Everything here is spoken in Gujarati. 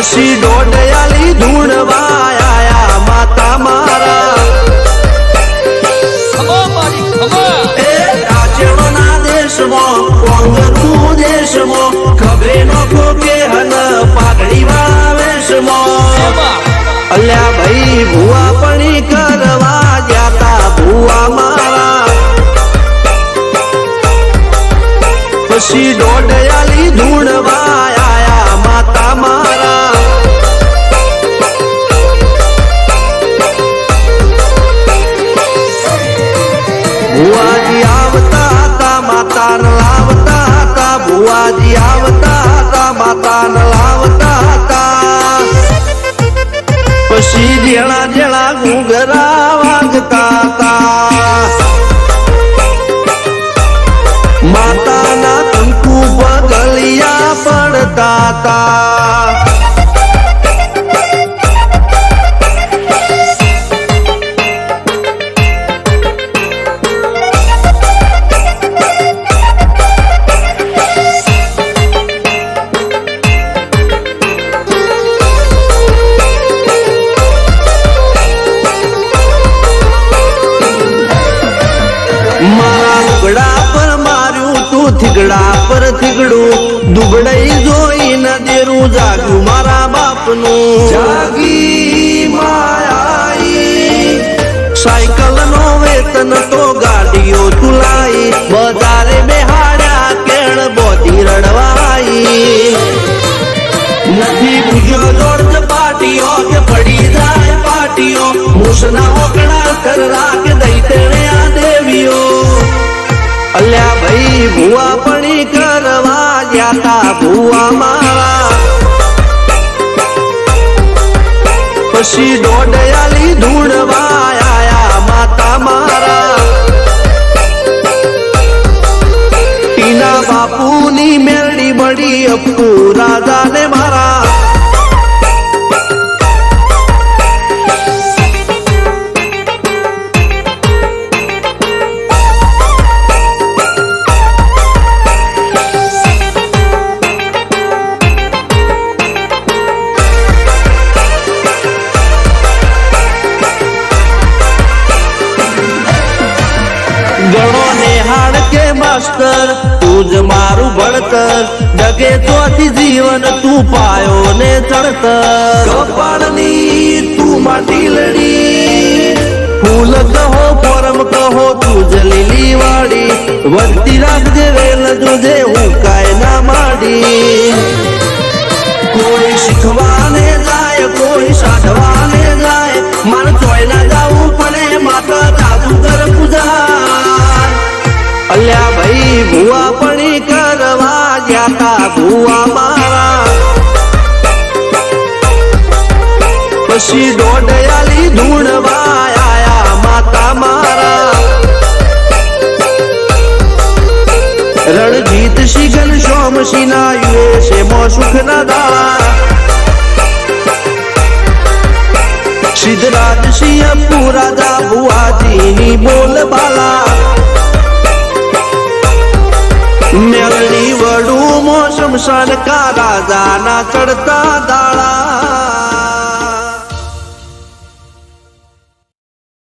પછી દોડયાલી ધૂણવા માતા મારા. રાજ્યના દેશમાં દેશમાં ખબરે નો કે હન પાઘડી અલ્યા ભાઈ, ભૂવા પણી કરવા ગયા તા ભૂવા મારા. પછી દોડયાલી ધૂણવા ભુવાજી આવતા હતા માતાને લાવતા હતા, ભુવાજી આવતા હતા માતાને લાવતા હતા. પછી જેણા જેણા ઘૂંઘરા વાગતા થીગડા પર થીગડું દુબડાઈ જોઈ ન દેરું જાગ્યું મારા બાપનું. જાગી માયાઈ. સાયકલ નો વેતન તો ગાડીઓ તુલાઈ બજારે બેહાડ્યા કેળ બોધી રડવાઈ. નથી ભૂજ્યો જોર્જ પાટીઓ કે પડી જાય પાટીઓ. મૂસના ઓકડા કર રાખ દઈ તેણે ભુવા પણી કરવા જાતા ભુવા મારા. પછી દોડયાલી ધૂણવા આયા માતા મારા. ટીના બાપુની મેરડી બળી અપ્પુ રાજાને મારા. માસ્તર તું જ મારું ભણતર જગે તોથી જીવન તું પાયો ને ચડતર કપાળની તું માટી લડી, ફૂલ કહો, પરમ કહો, તું જ લીલી વાડી. વધતી રાખજે વેલ જોજે હું કાય ના માડી. કોઈ અલ્યા ભાઈ, ભુવા પણી કરવા જાતા ભુવા મારા. પછી દોડયાલી ધૂણવા આયા માતા મારા. રણજીત શિગન સોમ સિના યુએસએ મો સુખ ના દાળા સિદ્ધરાજ સિંહ પુરાજા ભુવાજીની બોલ બાલા મેળણી વડું મો શમશાન કા રાજાના ચડતા દાળા